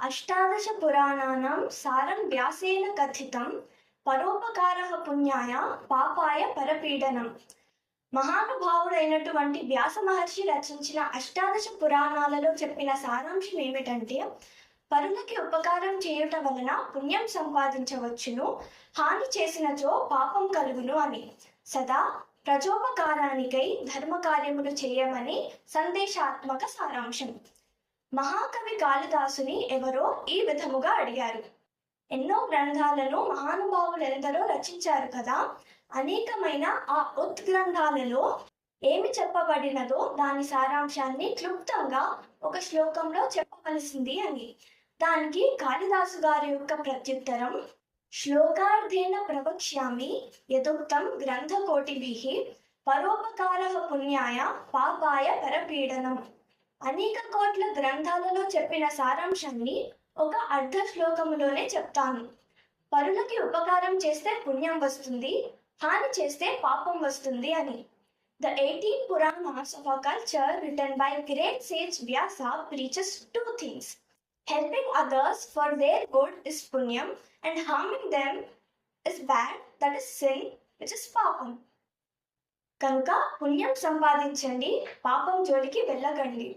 అష్టాదశ పురాణానాం సారం వ్యాసేన కథితం పరోపకార పుణ్యాయ పాపాయ పరపీడనం. మహానుభావుడైనటువంటి వ్యాస మహర్షి రచించిన అష్టాదశ పురాణాలలో చెప్పిన సారాంశం ఏమిటంటే పరులకి ఉపకారం చేయుట వలన పుణ్యం సంపాదించవచ్చును హాని చేసినచో పాపం కలుగును అని. సదా ప్రజోపకారానికై ధర్మ కార్యములు చేయమని సందేశాత్మక సారాంశం. మహాకవి కాళిదాసుని ఎవరో ఈ విధముగా అడిగారు. ఎన్నో గ్రంథాలను మహానుభావులెందరో రచించారు కదా అనేకమైన ఆ ఉద్గ్రంథాలలో ఏమి చెప్పబడినదో దాని సారాంశాన్ని క్లుప్తంగా ఒక శ్లోకంలో చెప్పవలసింది అని. దానికి కాళిదాసు గారి యొక్క ప్రత్యుత్తరం శ్లోకార్థేన ప్రవక్ష్యామి యథోక్తం గ్రంథకోటిభి పరోపకార పుణ్యాయ పాపాయ పరపీడనం. అనేక కోట్ల గ్రంథాలలో చెప్పిన సారాంశాన్ని ఒక అర్ధ శ్లోకములోనే చెప్తాను. పరులకి ఉపకారం చేస్తే పుణ్యం వస్తుంది హాని చేస్తే పాపం వస్తుంది అని. The eighteen puranas of culture return by great sage Vyasa preaches two things helping others for their good is పుణ్యం and harming them is bad that is sin which is పాపం కనుక పుణ్యం సంపాదించండి పాపం జోలికి వెళ్ళకండి.